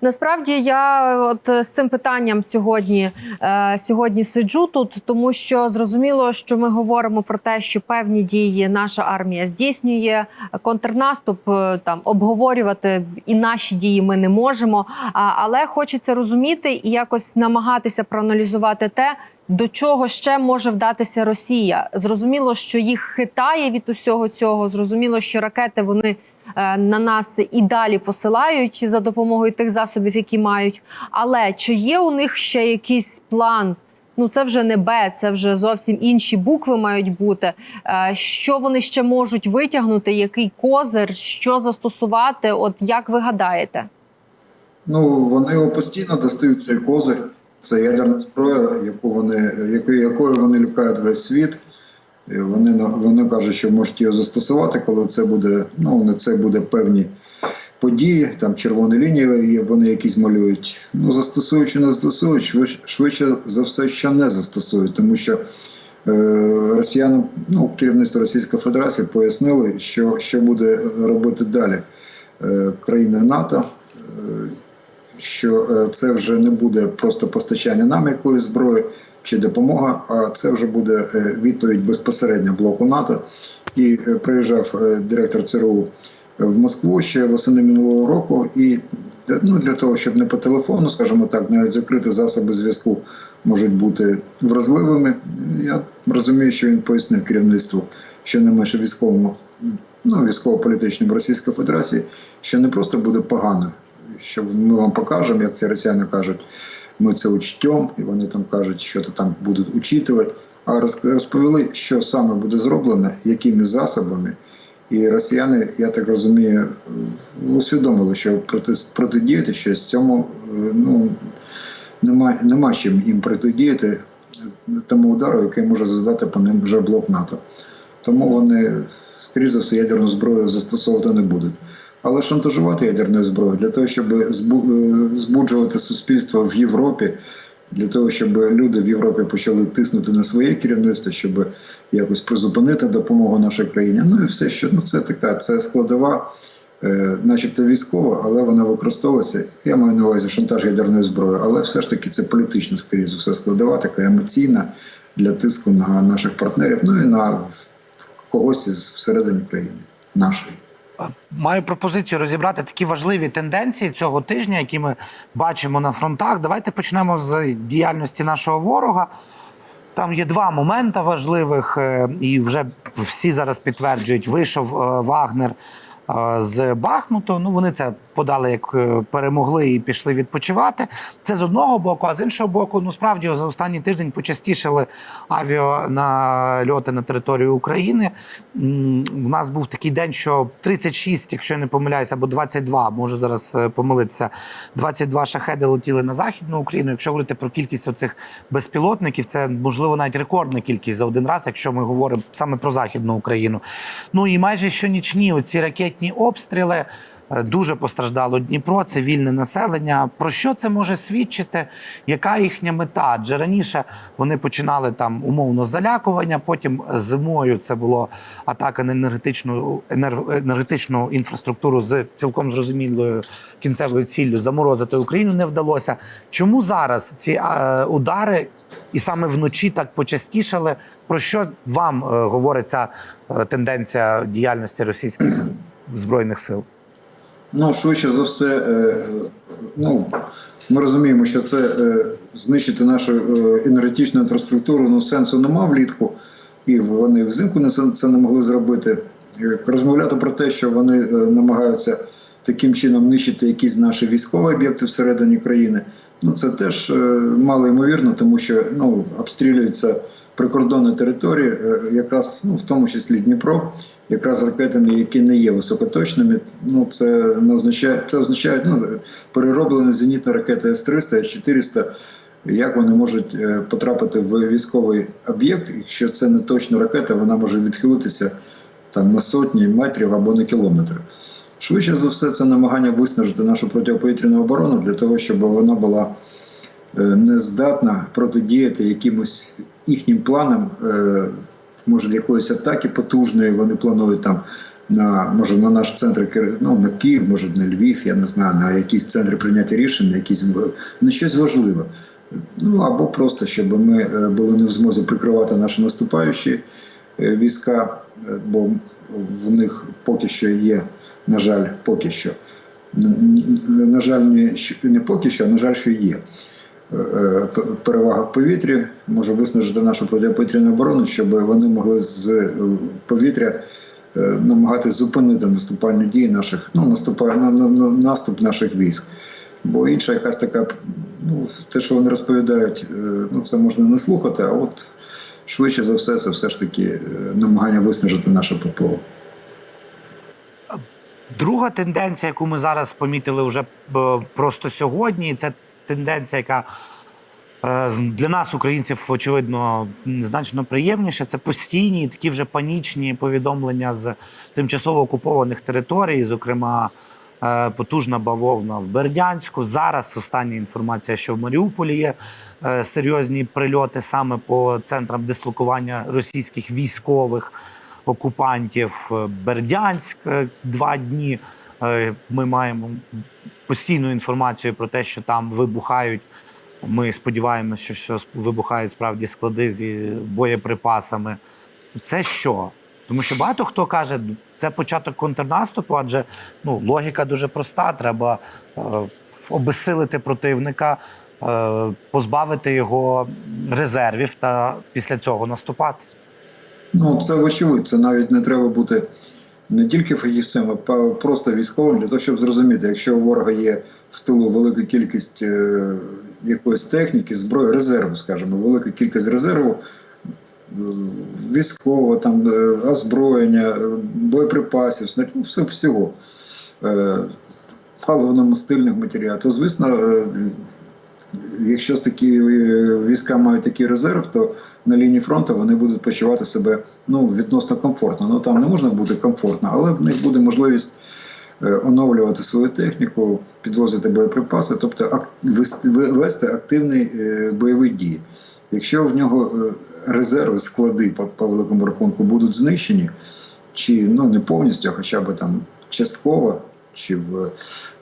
Насправді я от з цим питанням сьогодні, е, сьогодні сиджу тут, тому що зрозуміло, що ми говоримо про те, що певні дії наша армія здійснює контрнаступ. е, Там обговорювати і наші дії ми не можемо. А, але хочеться розуміти і якось намагатися проаналізувати те. До чого ще може вдатися Росія? Зрозуміло, що їх хитає від усього цього. Зрозуміло, що ракети вони на нас і далі посилають за допомогою тих засобів, які мають. Але чи є у них ще якийсь план? Ну це вже не Б, це вже зовсім інші букви мають бути. Е, Що вони ще можуть витягнути? Який козир, що застосувати? От як ви гадаєте? Ну, вони його постійно достають цей козир. Це ядерна зброя, яку вони, якою вони лякають весь світ. Вони, вони кажуть, що можуть його застосувати, коли це буде, ну, на це буде певні події, там червоні лінії вони якісь малюють. Ну, застосують чи не застосують, швидше, за все, що не застосують, тому що е, росіянам, ну, керівництво Російської Федерації пояснили, що, що буде робити далі е, країни НАТО. Е, що е, це вже не буде просто постачання нам якоїсь зброї чи допомога, а це вже буде е, відповідь безпосередньо блоку НАТО. І е, приїжджав е, директор ЦРУ в Москву ще восени минулого року, і ну, для того, щоб не по телефону, скажімо так, навіть закриті засоби зв'язку можуть бути вразливими. Я розумію, що він пояснив керівництву, що не менше військовому, ну військово-політичному Російської Федерації, що не просто буде погано, що ми вам покажемо, як ці росіяни кажуть, ми це учтем, і вони там кажуть, що то там будуть учитувати. А розповіли, що саме буде зроблено, якими засобами. І росіяни, я так розумію, усвідомили, що проти, протидіяти щось цьому е, ну, нема, нема чим їм протидіяти тому удару, який може завдати по ним вже блок НАТО. Тому вони, скоріше все, ядерну зброю застосовувати не будуть. Але шантажувати ядерною зброєю для того, щоб е, збуджувати суспільство в Європі, для того, щоб люди в Європі почали тиснути на своє керівництво, щоб якось призупинити допомогу нашій країні. Ну і все, що ну це така, це складова, е, начебто військова, але вона використовується. Я маю на увазі шантаж ядерною зброєю, але все ж таки це політична, скоріше за все, складова, така емоційна для тиску на наших партнерів, ну і на когось всередині країни нашої. Маю пропозицію розібрати такі важливі тенденції цього тижня, які ми бачимо на фронтах. Давайте почнемо з діяльності нашого ворога. Там є два моменти важливих, е, і вже всі зараз підтверджують, вийшов е, Вагнер е, з Бахмуту. Ну вони це подали як е, перемогли і пішли відпочивати. Це з одного боку, а з іншого боку, ну справді за останній тиждень почастішали авіанальоти на територію України. В нас був такий день, що 36, якщо я не помиляюся, або 22, можу зараз е, помилитися. 22 шахеди летіли на західну Україну. Якщо говорити про кількість оцих безпілотників, це можливо навіть рекордна кількість за один раз, якщо ми говоримо саме про західну Україну. Ну і майже щонічні оці ракетні обстріли. Е, Дуже постраждало Дніпро, цивільне населення. Про що це може свідчити? Яка їхня мета? Адже раніше вони починали там умовно залякування. Потім зимою це було атака на енергетичну енер- енергетичну інфраструктуру з цілком зрозумілою кінцевою ціллю заморозити Україну не вдалося. Чому зараз ці е, удари і саме вночі так почастішали? Про що вам е, говорить ця тенденція діяльності російських збройних сил? Ну, швидше за все, е, ну, ми розуміємо, що це е, знищити нашу е, енергетичну інфраструктуру, ну сенсу нема влітку, і вони взимку не це, не могли зробити. Е, Розмовляти про те, що вони е, намагаються таким чином нищити якісь наші військові об'єкти всередині країни, ну це теж е, мало ймовірно, тому що ну, обстрілюються прикордонні території, е, якраз ну, в тому числі Дніпро, якраз ракетами, які не є високоточними. Ну це не означає, це означає ну, перероблені зенітні ракети С-300, С-400. Як вони можуть е, потрапити в військовий об'єкт, якщо це не точна ракета, вона може відхилитися там на сотні метрів або на кілометр. Швидше за все, це намагання виснажити нашу протиповітряну оборону для того, щоб вона була е, не здатна протидіяти якимось їхнім планам, може якоїсь атаки потужної, вони планують там на може на наш центр ну, на Київ, може на Львів, я не знаю, на якісь центри прийняття рішень, на якісь на щось важливе. Ну або просто щоб ми е, були не в змозі прикривати наші наступаючі е, війська, е, бо в них поки що є, на жаль, поки що. На жаль, не поки що, а на жаль, що є. Е, е, Перевага в повітрі може виснажити нашу протиповітряну оборону, щоб вони могли з е, повітря намагатись зупинити наступальні дії наших, ну, наступа, на, на, на, наступ наших військ. Бо інша якась така, ну, те, що вони розповідають, ну, це можна не слухати, а от швидше за все, це все ж таки намагання виснажити наше ППО. Друга тенденція, яку ми зараз помітили вже просто сьогодні, це тенденція, яка е, для нас, українців, очевидно, значно приємніше. Це постійні такі вже панічні повідомлення з тимчасово окупованих територій, зокрема. е, Потужна бавовна в Бердянську. Зараз остання інформація, що в Маріуполі є е, серйозні прильоти саме по центрам дислокування російських військових окупантів. Бердянськ два дні. Ми маємо постійну інформацію про те, що там вибухають. Ми сподіваємося, що, що вибухають справді склади з боєприпасами. Це що? Тому що багато хто каже, це початок контрнаступу, адже ну, логіка дуже проста. Треба е, обезсилити противника, е, позбавити його резервів та після цього наступати. Ну, це вочевидь, це навіть не треба бути не тільки фахівцем, а просто військовим для того, щоб зрозуміти, якщо у ворога є в тилу велика кількість е, якоїсь техніки, зброї, резерву, скажімо, велика кількість резерву, е, військового, там, е, озброєння, боєприпасів, ну, все всього. Е, паливно-мастильних матеріалів, то звісно, якщо такі е, війська мають такий резерв, то на лінії фронту вони будуть почувати себе ну, відносно комфортно. Ну там не можна бути комфортно, але в них буде можливість е, оновлювати свою техніку, підвозити боєприпаси, тобто вести, активний е, бойовий дії. Якщо в нього резерви, склади по, великому рахунку будуть знищені, чи ну не повністю, хоча б там частково,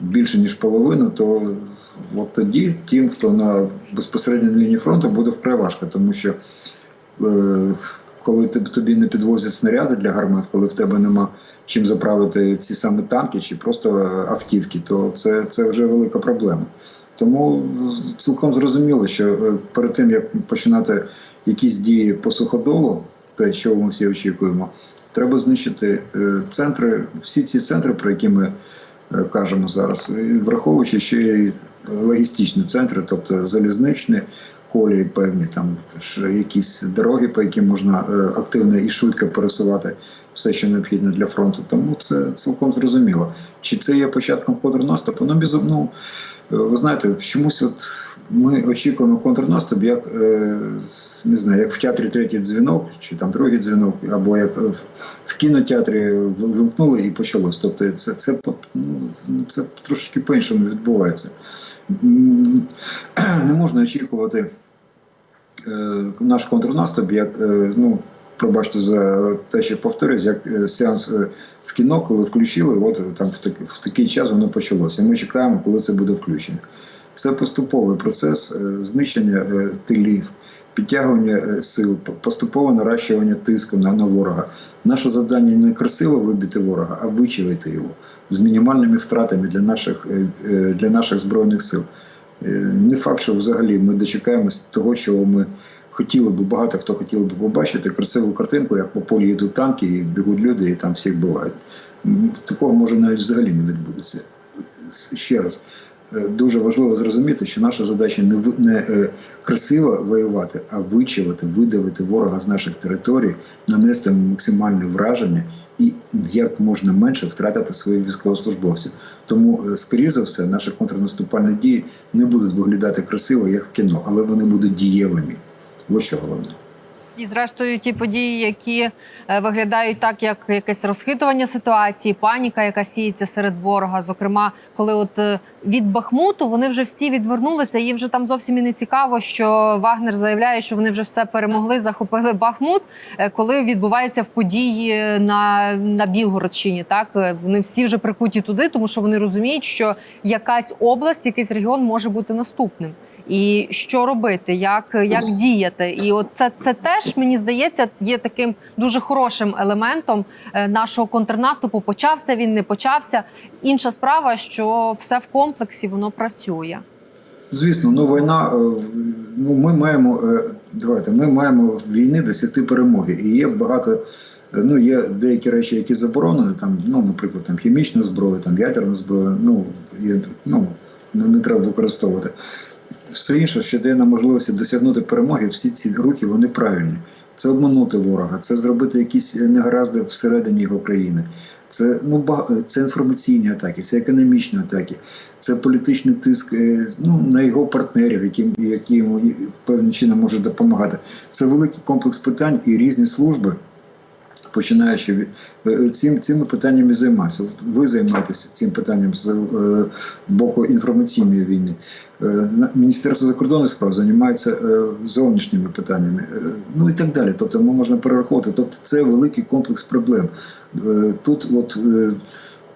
більше ніж половину, то от тоді тим, хто на безпосередньо на лінії фронту, буде вкрай важко, тому що е, коли тобі не підвозять снаряди для гармат, коли в тебе нема чим заправити ці саме танки чи просто автівки, то це, це вже велика проблема. Тому цілком зрозуміло, що е, перед тим як починати якісь дії по суходолу, те, що ми всі очікуємо, треба знищити е, центри, всі ці центри, про які ми е, кажемо зараз, враховуючи ще й логістичні центри, тобто залізничні колії, певні там якісь дороги, по яким можна е, активно і швидко пересувати все, що необхідне для фронту. Тому це цілком зрозуміло. Чи це є початком контрнаступу? Ну, без, ну, е, ви знаєте, чомусь от ми очікуємо контрнаступ, як е, не знаю, як в театрі третій дзвінок, чи там другий дзвінок, або як в, кінотеатрі вимкнули і почалось. Тобто це, це, ну, це трошечки по-іншому відбувається. Не можна очікувати е, наш контрнаступ, як ну. Пробачте за те, що повторюсь, як е, сеанс е, в кіно, коли включили, от е, там в, так, в такий час воно почалося. Ми чекаємо, коли це буде включено. Це поступовий процес знищення тилів, підтягування сил, поступове наращування тиску на, на ворога. Наше завдання не красиво вибити ворога, а вичавити його з мінімальними втратами для наших, для наших збройних сил. Не факт, що взагалі ми дочекаємось того, чого ми хотіли би, багато хто хотів би побачити красиву картинку, як по полі йдуть танки, і бігуть люди, і там всіх бувають. Такого може навіть взагалі не відбудеться. Ще раз. е, Дуже важливо зрозуміти, що наша задача не, не е, красиво воювати, а вичавити, видавити ворога з наших територій, нанести максимальне враження і як можна менше втратити своїх військовослужбовців. Тому, е, скоріше за все, наші контрнаступальні дії не будуть виглядати красиво, як в кіно, але вони будуть дієвими. Ось що головне. І зрештою, ті події, які е, виглядають так, як якесь розхитування ситуації, паніка, яка сіється серед ворога. Зокрема, коли от е, від Бахмуту вони вже всі відвернулися, їм вже там зовсім і не цікаво, що Вагнер заявляє, що вони вже все перемогли, захопили Бахмут. е, Коли відбувається в події на, на Білгородщині, так вони всі вже прикуті туди, тому що вони розуміють, що якась область, якийсь регіон може бути наступним. І що робити, як, як діяти, і от це, це теж мені здається є таким дуже хорошим елементом е, нашого контрнаступу. Почався він, не почався. Інша справа, що все в комплексі воно працює. Звісно, ну війна. е, Ну ми маємо е, давайте. Ми маємо війни досягти перемоги. І є багато. Ну, є деякі речі, які заборонені, там, ну, наприклад, там хімічна зброя, там ядерна зброя. Ну, є, ну не треба використовувати. Все інше, що дає нам можливості досягнути перемоги, всі ці рухи вони правильні. Це обманути ворога, це зробити якісь негаразди всередині його країни. Це ну це інформаційні атаки, це економічні атаки, це політичний тиск е, ну, на його партнерів, які, які йому певним чином можуть допомагати. Це великий комплекс питань і різні служби. Починаючи е, цим цими питаннями займаюся. От Ви займаєтеся цим питанням з е, боку інформаційної війни. Е, Міністерство закордонних справ займається зовнішніми питаннями, ну і так далі. Тобто, ми можна перераховувати. Тобто, це великий комплекс проблем. Тут, от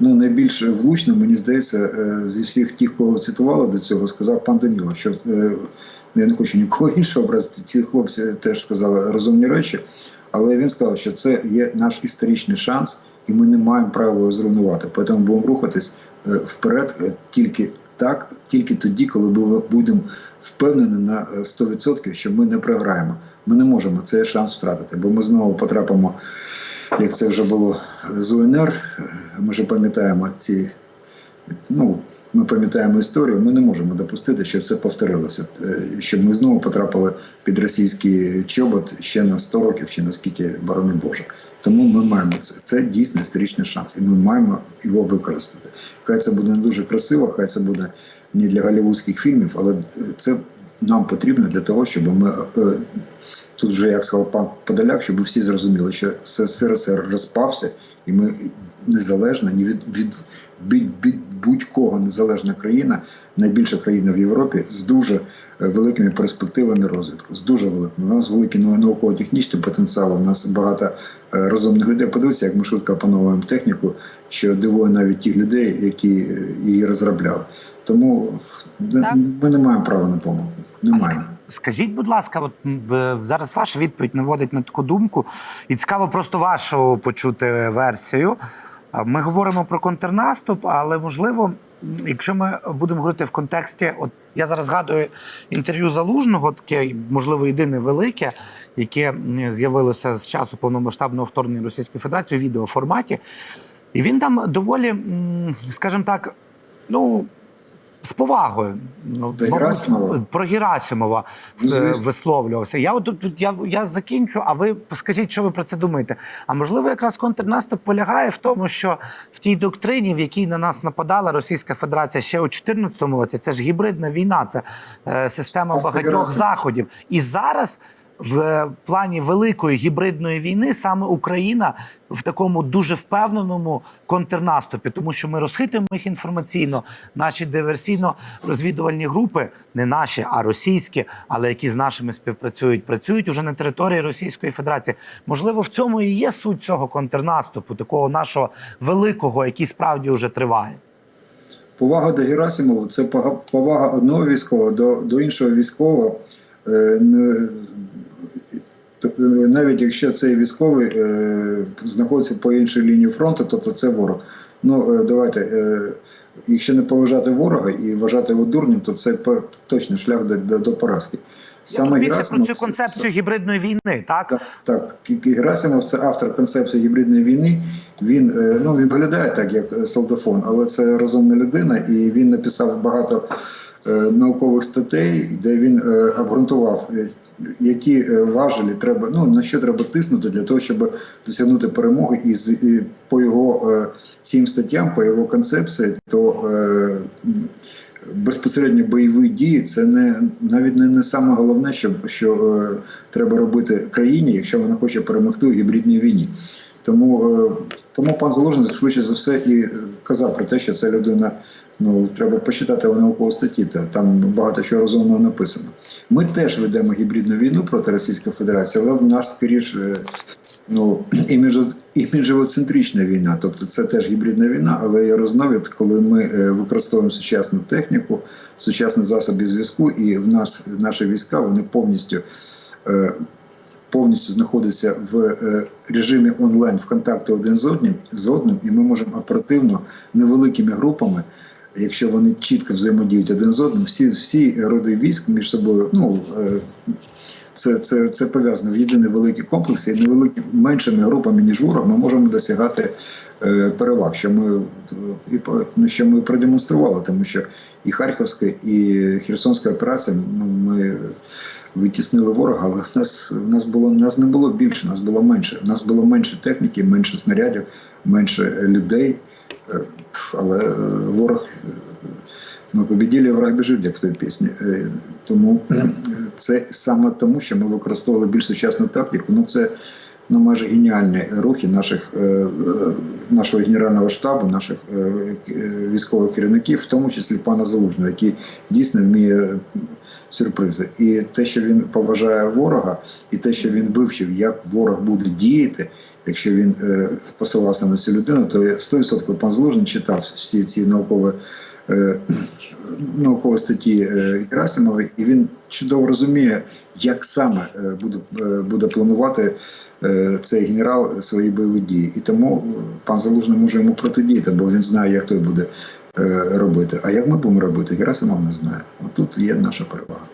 ну найбільш влучно, мені здається, зі всіх тих, кого цитували до цього, сказав пан Даніло, що я не хочу нікого іншого образити. Ці хлопці теж сказали розумні речі, але він сказав, що це є наш історичний шанс, і ми не маємо права його зруйнувати. Тому будемо рухатись е, вперед е, тільки так, тільки тоді, коли ми будемо впевнені на е, 100%, що ми не програємо. Ми не можемо цей шанс втратити, бо ми знову потрапимо, як це вже було з УНР. е, Ми вже пам'ятаємо ці. Ну, ми пам'ятаємо історію, ми не можемо допустити, щоб це повторилося, Е, щоб ми знову потрапили під російський чобот ще на 100 років, ще наскільки борони Боже. Тому ми маємо це. Це дійсно історичний шанс, і ми маємо його використати. Хай це буде не дуже красиво, хай це буде не для голівудських фільмів, але е, це нам потрібно для того, щоб ми е, тут вже як сказав пан Подоляк, щоб всі зрозуміли, що СРСР розпався, і ми незалежна ні від, від, від, від будь-кого незалежна країна, найбільша країна в Європі з дуже е, великими перспективами розвитку. З дуже великими. У нас великий науково-технічний потенціал. У нас багато е, розумних людей. Подивіться, як ми швидко опановуємо техніку, що дивує навіть тих людей, які її розробляли. Тому Так. ми не маємо права на помилку. Не маємо. Скажіть, будь ласка, от зараз ваша відповідь наводить на таку думку, і цікаво просто вашу почути версію. Ми говоримо про контрнаступ, але можливо, якщо ми будемо говорити в контексті, от я зараз згадую інтерв'ю залужного, таке можливо єдине велике, яке з'явилося з часу повномасштабного вторгнення Російської Федерації у відеоформаті. І він там доволі, скажімо так, ну. З повагою ну, мабуть, Герасимова? про Герасимова Ну, е, звісно. висловлювався. Я от тут я, я закінчу. А ви скажіть, що ви про це думаєте? А можливо, якраз контрнаступ полягає в тому, що в тій доктрині, в якій на нас нападала Російська Федерація ще у 2014 році, це ж гібридна війна, це е, система багатьох заходів. І зараз. В е, плані великої гібридної війни саме Україна в такому дуже впевненому контрнаступі, тому що ми розхитуємо їх інформаційно. Наші диверсійно-розвідувальні групи, не наші, а російські, але які з нашими співпрацюють, працюють уже на території Російської Федерації. Можливо, в цьому і є суть цього контрнаступу, такого нашого великого, який справді вже триває. Повага до Герасимова це повага одного військового до, до іншого військового. Не- т- е, навіть якщо цей військовий е, знаходиться по іншій лінії фронту, тобто це ворог. Ну е, давайте, е, якщо не поважати ворога і вважати його дурнем, то це точний шлях до, до, до поразки. Я тут більше про Герасимов цю це- концепцію гібридної війни, так? так, так. Герасимов це автор концепції гібридної війни. Він ну він виглядає так, як солдафон, але це розумна людина, і він написав багато наукових статей, де він обґрунтував. Які е, важелі треба, ну на що треба тиснути для того, щоб досягнути перемоги, і, з, і по його е, цим статтям, по його концепції, то е, безпосередньо бойові дії це не навіть не, не саме головне, що, що е, треба робити країні, якщо вона хоче перемогти у гібридній війні. Тому, е, тому пан Залужний швидше за все і казав про те, що ця людина. Ну, треба почитати наукові статті, та там багато чого розумного написано. Ми теж ведемо гібридну війну проти Російської Федерації, але в нас скоріше ну, іміджо- іміджово-центрична війна. Тобто це теж гібридна війна, але я розновід, коли ми е, використовуємо сучасну техніку, сучасні засоби зв'язку, і в нас наші війська вони повністю. е, Повністю знаходиться в е, режимі онлайн в контакту один з одним, з одним, і ми можемо оперативно невеликими групами, якщо вони чітко взаємодіють один з одним, всі, всі роди військ між собою, ну е, це, це, це пов'язано в єдиний великий комплекс, і невеликі меншими групами, ніж ворог, ми можемо досягати е, переваг, що ми, ну, що ми продемонстрували, тому що і Харківська, і Херсонська операція, ну, ми витіснили ворога, але в нас, в нас було нас не було більше, нас було менше. У нас було менше техніки, менше снарядів, менше людей. Е, Але е, ворог е, ми побіділи, враг біжить, як в той пісні. Тому це саме тому, що ми використовували більш сучасну тактику. Ну це ну, майже геніальні рухи наших, нашого генерального штабу, наших військових керівників, в тому числі пана Залужного, який дійсно вміє сюрпризи. І те, що він поважає ворога, і те, що він вивчив, як ворог буде діяти. Якщо він е, посилався на цю людину, то 100% пан читав всі ці наукові, е, наукові статті е, Герасимова, і він чудово розуміє, як саме буде, буде планувати цей генерал свої бойові дії. І тому пан Залужний може йому протидіяти, бо він знає, як той буде робити. А як ми будемо робити, Герасимов не знає. От тут є наша перевага.